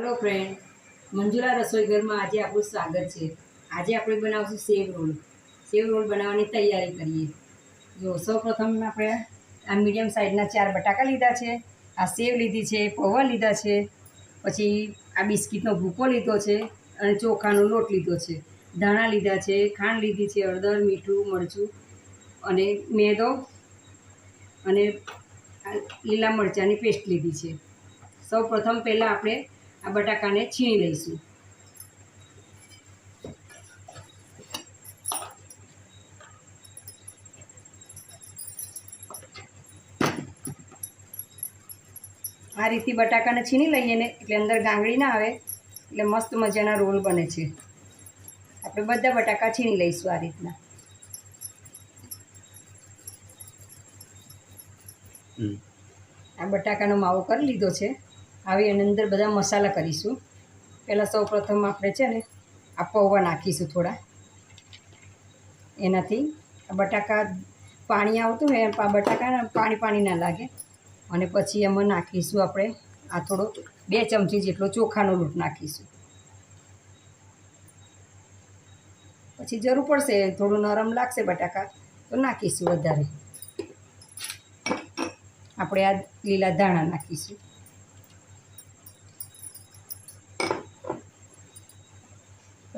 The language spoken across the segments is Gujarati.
હેલો ફ્રેન્ડ મંજુલા રસોઈ ઘરમાં આજે આપણું સ્વાગત છે. આજે આપણે બનાવશું સેવ રોલ. સેવ રોલ બનાવવાની તૈયારી કરીએ. જો, સૌપ્રથમ આપણે આ મીડિયમ સાઇઝના ચાર બટાકા લીધા છે, આ સેવ લીધી છે, પૌવા લીધા છે, પછી આ બિસ્કિટનો ભૂકો લીધો છે અને ચોખાનો લોટ લીધો છે. ધાણા લીધા છે, ખાંડ લીધી છે, હળદર, મીઠું, મરચું અને મેદો અને લીલા મરચાંની પેસ્ટ લીધી છે. સૌ પ્રથમ પહેલાં આપણે આ બટાકાને છીણી લઈશું. આ રીતથી બટાકાને છીણી લઈએ ને એટલે અંદર ગાંગડી ના આવે એટલે મસ્ત મજાના રોલ બને છે. આપણે બધા બટાકા છીણી લઈશું આ રીતના. આ બટાકાનો માવો કરી લીધો છે. હવે એની અંદર બધા મસાલા કરીશું. પહેલાં સૌ પ્રથમ આપણે છે ને આ પૌવા નાખીશું થોડા. એનાથી બટાકા પાણી આવતું હોય બટાકા પાણી પાણી ના લાગે. અને પછી એમાં નાખીશું આપણે આ થોડો બે ચમચી જેટલો ચોખાનો લોટ નાખીશું. પછી જરૂર પડશે, થોડું નરમ લાગશે બટાકા, તો નાખીશું વધારે. આપણે આ લીલા ધાણા નાખીશું.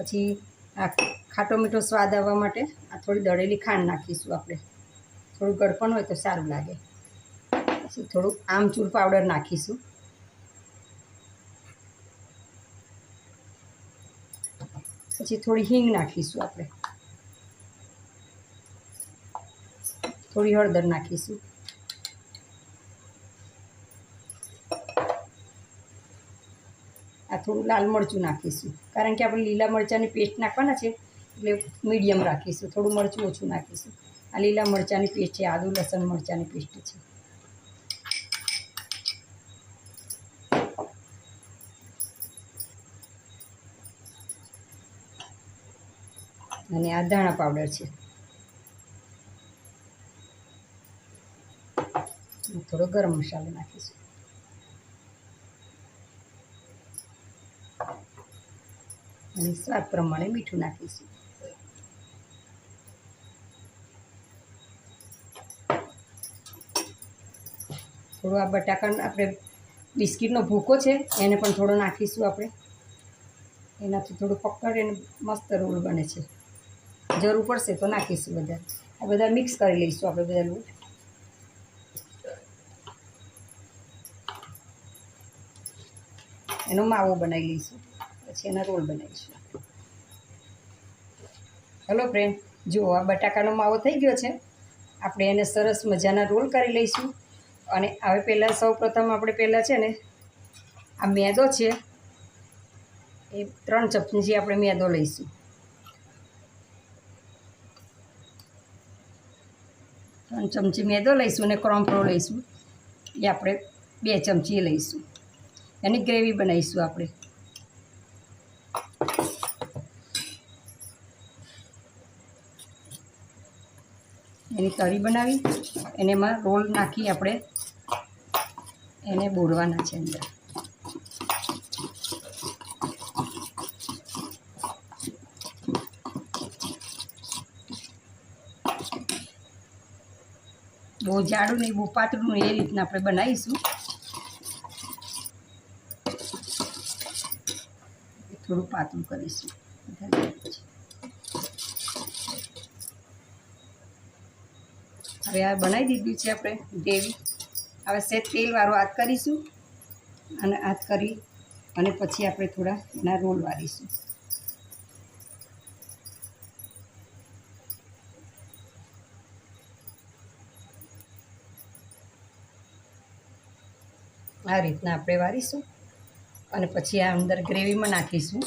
પછી આ ખાટો મીઠો સ્વાદ આવવા માટે આ થોડી દળેલી ખાંડ નાખીશું આપણે. થોડું ગળપણ હોય તો સારું લાગે. પછી થોડું આમચૂર પાવડર નાખીશું. પછી થોડી હિંગ નાખીશું આપણે. થોડી હળદર નાખીશું. આ થોડું લાલ મરચું નાખીશું. કારણ કે આપણે લીલા મરચાંની પેસ્ટ નાખવાના છે એટલે મીડિયમ રાખીશું. થોડું મરચું ઓછું નાખીશું. આ લીલા મરચાંની પેસ્ટ છે આદુ લસણ મરચાંની પેસ્ટ છે. અને આ ધાણા પાવડર છે. થોડો ગરમ મસાલો નાખીશું. અને સ્વાદ પ્રમાણે મીઠું નાખીશું. થોડું આ બટાકા આપણે બિસ્કિટનો ભૂકો છે, એને પણ થોડો નાખીશું આપણે. એનાથી થોડું પકડીને મસ્ત રોલ બને છે. જરૂર પડશે તો નાખીશું બધા. આ બધા મિક્સ કરી લઈશું આપણે બધા લોટ એનો માવો બનાવી લઈશું. પછી એના રોલ બનાવીશું. હલો ફ્રેન્ડ જુઓ આ બટાકાનો માવો થઈ ગયો છે, આપણે એને સરસ મજાના રોલ કરી લઈશું. અને હવે પહેલાં સૌ આપણે પહેલાં છે ને, આ મેદો છે, એ ત્રણ ચમચી આપણે મેદો લઈશું. ત્રણ ચમચી મેદો લઈશું અને ક્રોમ્ફ્રો લઈશું. એ આપણે બે ચમચી લઈશું. એની ગ્રેવી બનાવીશું આપણે. એની તળી બનાવી. એને એમાં રોલ નાખી આપણે એને બોળવાના છે અંદર. બહુ જાડું નહીં, બહુ પાતળું એ રીતના આપણે બનાવીશું. થોડું પાતળું કરીશું. હવે આ બનાવી દીધું છે આપણે ગ્રેવી. હવે સેજ તેલવાળો હાથ કરીશું અને હાથ કરી અને પછી આપણે થોડા એના રોલ વાળીશું. આ રીતના આપણે વારીશું અને પછી આ અંદર ગ્રેવીમાં નાખીશું.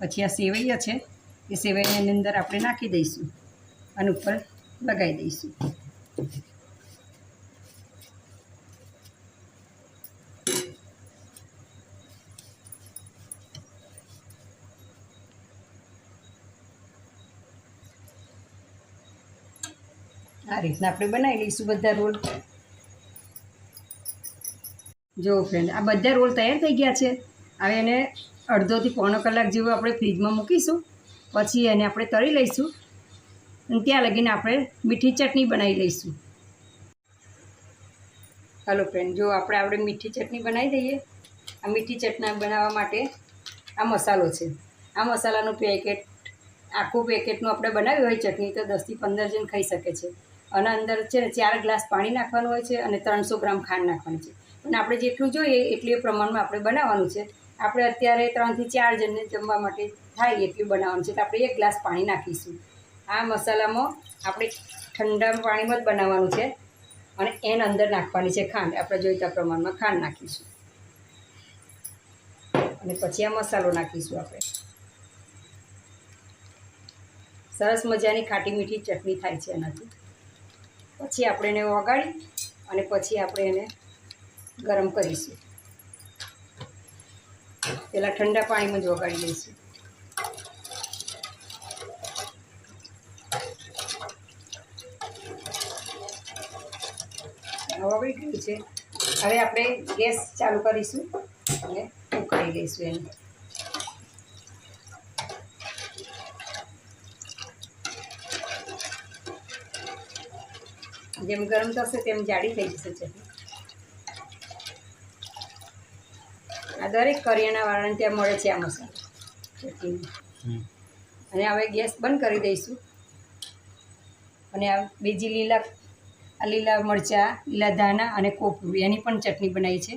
પછી આ સેવૈયા છે, એ સેવૈયાની અંદર આપણે નાખી દઈશું અને ઉપર લગાવી દઈશું. આ રીતના આપણે બનાવી લઈશું બધા રોલ. જો ફ્રેન્ડ આ બધા રોલ તૈયાર થઈ ગયા છે. હવે એને અડધોથી પોણો કલાક જેવું આપણે ફ્રીજમાં મૂકીશું. પછી એને આપણે તળી લઈશું. અને ત્યાં લગીને આપણે મીઠી ચટણી બનાવી લઈશું. હલો ફ્રેન્ડ જો આપણે આપણે મીઠી ચટણી બનાવી દઈએ. આ મીઠી ચટણી બનાવવા માટે આ મસાલો છે. આ મસાલાનું પેકેટ આખું પેકેટનું આપણે બનાવ્યું હોય ચટણી તો દસથી પંદર જણ ખાઈ શકે છે. અને અંદર છે ને ચાર ગ્લાસ પાણી નાખવાનું હોય છે અને ત્રણસો ગ્રામ ખાંડ નાખવાની છે. પણ આપણે જેટલું જોઈએ એટલું પ્રમાણમાં આપણે બનાવવાનું છે. આપણે અત્યારે ત્રણથી ચાર જણને જમવા માટે થાય એટલું બનાવવાનું છે તો આપણે એક ગ્લાસ પાણી નાખીશું. આ મસાલામાં આપણે ઠંડા પાણીમાં જ બનાવવાનું છે અને એન અંદર નાખવાની છે ખાંડ. આપણે જોઈતા પ્રમાણમાં ખાંડ નાખીશું. અને પછી આ મસાલો નાખીશું આપણે. સરસ મજાની ખાટી મીઠી ચટણી થાય છે એનાથી. પછી આપણે એને વગાડી અને પછી આપણે એને ગરમ કરીશું. પહેલાં ઠંડા પાણીમાં જ વગાડી લઈશું વગાડી ગયું છે. હવે આપણે ગેસ ચાલુ કરીશું અને ઉકાળી લઈશું એને. જેમ ગરમ થશે તેમ જાડી થઈ જશે ચટણી. આ દરેક કરિયાણાવાળાને ત્યાં મળે છે આ મસાલો. ચટણી અને હવે ગેસ બંધ કરી દઈશું. અને આ બીજી લીલા આ લીલા મરચાં લીલા ધાણા અને કોપરું એની પણ ચટણી બનાવી છે.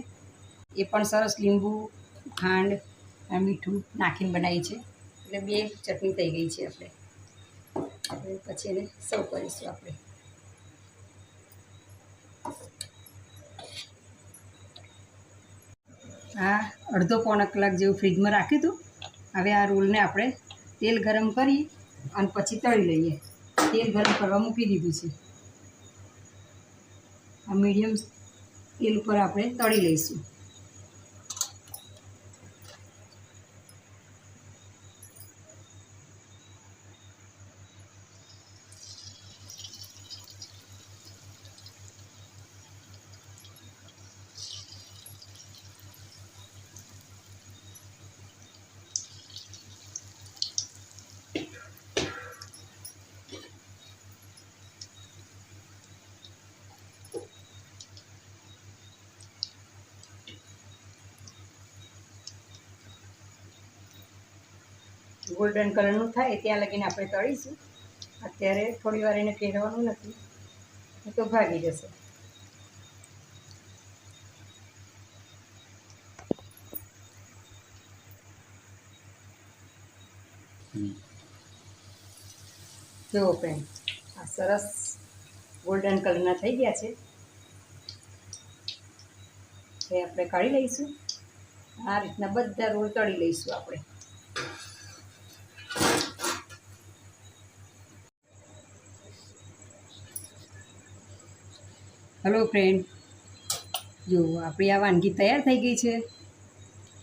એ પણ સરસ લીંબુ ખાંડ અને મીઠું નાખીને બનાવી છે. એટલે બે ચટણી થઈ ગઈ છે આપણે. પછી એને સર્વ કરીશું આપણે. આ અડધો પોણા કલાક જેવું ફ્રીજમાં રાખ્યું હતું. હવે આ રોલને આપણે તેલ ગરમ કરી અને પછી તળી લઈએ. તેલ ગરમ કરવા મૂકી દીધું છે. આ મીડિયમ તેલ ઉપર આપણે તળી લઈશું. ગોલ્ડન કલરનું થાય ત્યાં લગીને આપણે તળીશું. અત્યારે થોડી વાર એને ફેરવવાનું નથી. તો ભાગી જશે. જુઓ ફ્રેન્ડ આ સરસ ગોલ્ડન કલરના થઈ ગયા છે. એ આપણે કાઢી લઈશું. આ રીતના બધા રોલ તળી લઈશું આપણે. હલો ફ્રેન્ડ જો, આપણી આ વાનગી તૈયાર થઈ ગઈ છે.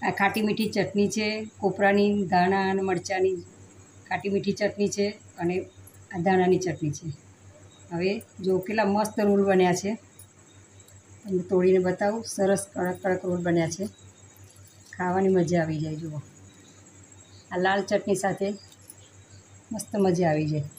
આ ખાટી મીઠી ચટણી છે, કોપરાની ધાણા અને મરચાંની ખાટી મીઠી ચટણી છે અને આ ધાણાની ચટણી છે. હવે જો કેટલા મસ્ત રોલ બન્યા છે. તમને તોડીને બતાવું, સરસ કડક કડક રોલ બન્યા છે. ખાવાની મજા આવી જાય, જુઓ. આ લાલ ચટણી સાથે મસ્ત મજા આવી જાય.